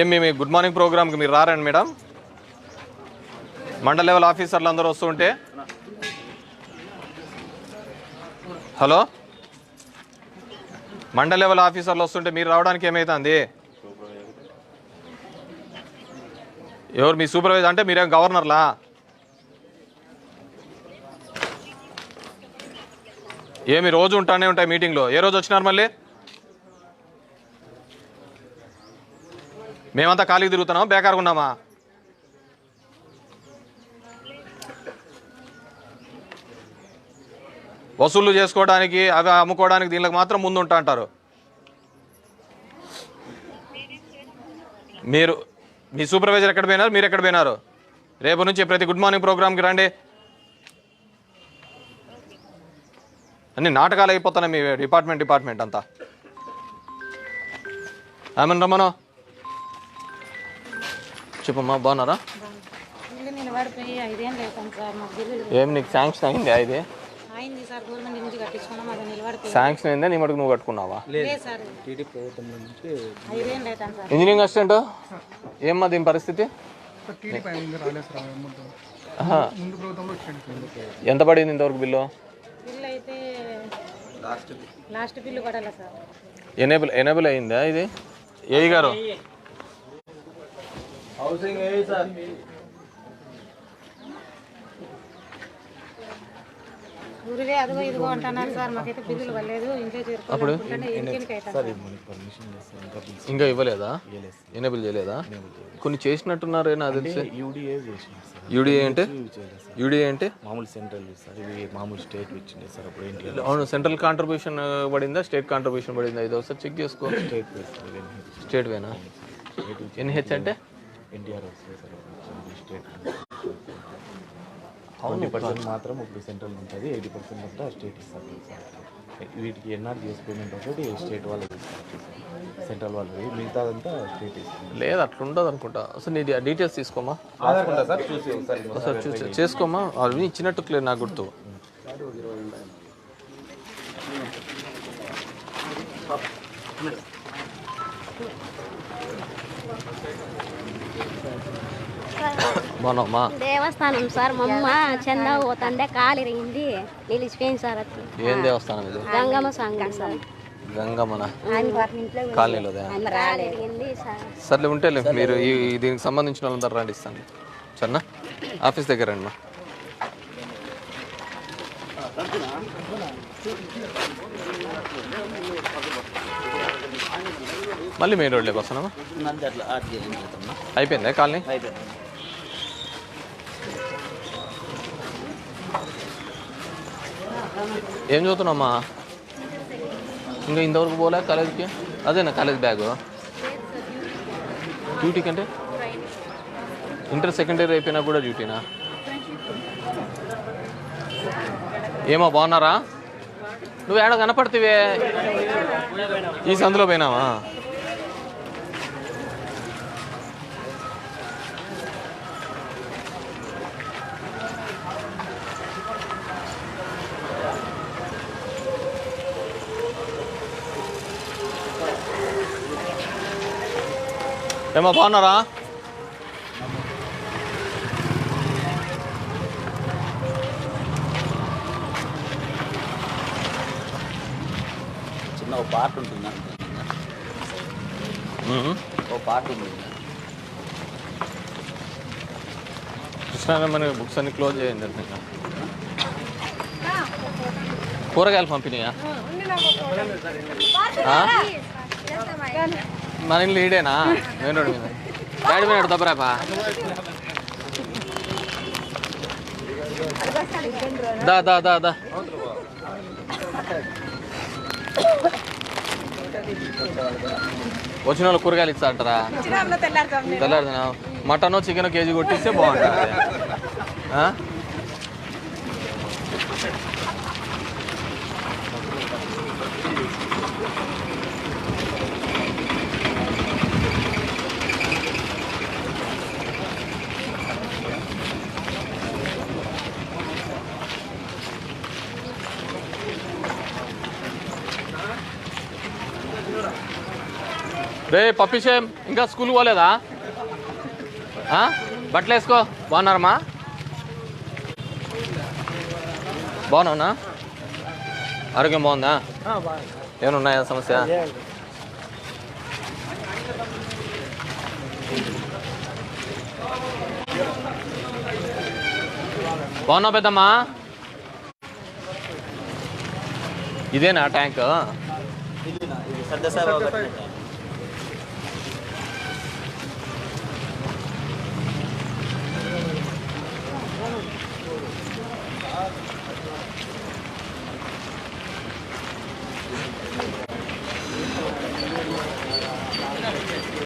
ఏం మీ good morning ప్రోగ్రామ్కి మీరు రారండి మేడం. మండల లెవెల్ ఆఫీసర్లు అందరూ వస్తుంటే హలో? మండల లెవెల్ ఆఫీసర్లు వస్తుంటే మీరు రావడానికి ఏమవుతుంది ఎవరు మీ సూపర్వైజర్ అంటే మీరేం గవర్నర్లా? ఏమి రోజు ఉంటానే ఉంటాయి మీటింగ్లో ఏ రోజు వచ్చినారు మళ్ళీ? మేమంతా ఖాళీ తిరుగుతున్నాం బేకారుగా ఉన్నామా? వసూళ్ళు చేసుకోవడానికి అవి అమ్ముకోవడానికి దీనికి మాత్రం ముందు ఉంటా అంటారు. మీరు మీ సూపర్వైజర్ ఎక్కడ పోయినారు? మీరు ఎక్కడ పోయినారు? రేపు నుంచి ప్రతి గుడ్ మార్నింగ్ ప్రోగ్రామ్కి రండి. అన్ని నాటకాలు అయిపోతున్నాయి మీ డిపార్ట్మెంట్ డిపార్ట్మెంట్ అంతా. ఏమన్నా రమ్మను చెప్పమ్మా బాగున్నారా? ఏం నీకు శాంక్షన్ అయింది నిలబడిపోయి శాంక్షన్ అయిందా? నీ మటుకు నువ్వు కట్టుకున్నావా? లేదు సార్. ఐదేళ్ళు అవుతాం సార్. Engineering assistant? ఏమ్మా దీని పరిస్థితి? ఎంత పడింది ఇంతవరకు బిల్లు? బిల్లు అయితే లాస్ట్ బిల్లు పడాలి సార్? ఎనేబుల్ ఎనేబుల్ అయిందా ఇది? ఏఈ గారు? అదిగో ఇదిగో అంటున్నారు సార్. మాకైతే బిల్లులు ఇంట్లో ఇంకా ఇవ్వలేదా? ఎనేబుల్ చేయలేదా? కొన్ని చేసినట్టున్నారే తెలిసి? యూడిఏ చేసింది సార్. యూడిఏ అంటే? యూడిఏ అంటే? మామూలు సెంట్రల్ సార్. మామూలు స్టేట్ ఇచ్చిండే సార్. అప్పుడు ఏంటి అవును సెంట్రల్ కాంట్రిబ్యూషన్ పడిందా? స్టేట్ కాంట్రిబ్యూషన్ పడిందా? ఇది ఒకసారి చెక్ చేసుకో. స్టేట్ స్టేట్ వేనా ఎన్హెచ్ అంటే? ఎన్టీఆర్ వస్తుంది సార్ అప్పుడు స్టేట్ ట్వంటీ పర్సెంట్ మాత్రం ఇప్పుడు సెంట్రల్ ఉంటుంది ఎయిటీ పర్సెంట్ అంతా స్టేట్ ఇస్తారు వీటికి ఎన్ఆర్జీఎస్ పేమెంట్ ఒకటి స్టేట్ వాళ్ళకి సెంట్రల్ వాళ్ళకి మిగతాదంతా స్టేట్ ఇస్తుంది లేదు అట్లా ఉండదు అనుకుంటా. అసలు నీ డీటెయిల్స్ తీసుకోమా? సార్? చూసి ఒకసారి ఒకసారి చూసి చేసుకోమా? అవి ఇచ్చినట్టు క్లియర్ నాకు గుర్తు. బాగున్నామ్మా దేవస్థానం సార్ మా అమ్మ చందా పోతుండే కాలు ఇరిగింది నిలిచిపోయింది సార్ అట్లా. ఏం దేవస్థానం ఇది? గంగమ్మ సంఘం సార్. గంగమ్మన? కాలనీలోదే? కాలు ఇరిగింది సార్. సర్లే ఉంటేలే మీరు ఈ దీనికి సంబంధించిన వాళ్ళందరూ రండి ఇస్తాను. సరేనా ఆఫీస్ దగ్గర రండి మా మళ్ళీ మెయిన్ రోడ్లోకి వస్తున్నామా అయిపోయిందా కాలనీ? ఏం చదువుతున్నామ్మా ఇంకా ఇంతవరకు పోలే కాలేజీకి? అదేనా కాలేజ్ బ్యాగ్? డ్యూటీకి అంటే ఇంటర్ సెకండరీ అయిపోయినా కూడా డ్యూటీనా? ఏమో బాగున్నారా? నువ్వు ఏడ కనపడుతువే? ఈ సందులో పోయినావా? ఏమో బాగున్నారా చిన్న ఒక పార్ట్ ఉంటుంది. ఒక పార్ట్ ఉంది కృష్ణారామని బుక్స్ అన్ని క్లోజ్ చేయండి. కూరగాయలు పంపిణీయా ఆ? మన ఇల్లు ఈడేనా మెయిన్ రోడ్ మీద డాడీ పోయినాడు దబ్బరాపా దా దా దా దా. వచ్చిన వాళ్ళు కూరగాయలు ఇస్తా అంటారా? తెల్లారుదినా మటన్ చికెన్ కేజీ కొట్టిస్తే బాగుంటుంది. రే పప్పిషేం ఇంకా స్కూల్ పోలేదా? ఆ? బట్టలు వేసుకో. బాగున్నారమ్మా? బాగున్నావునా? ఆరోగ్యం బాగుందా? ఏమైనా ఉన్నాయా సమస్య? బాగున్నావు పెద్దమ్మా? ఇదేనా ట్యాంక్? Thank you.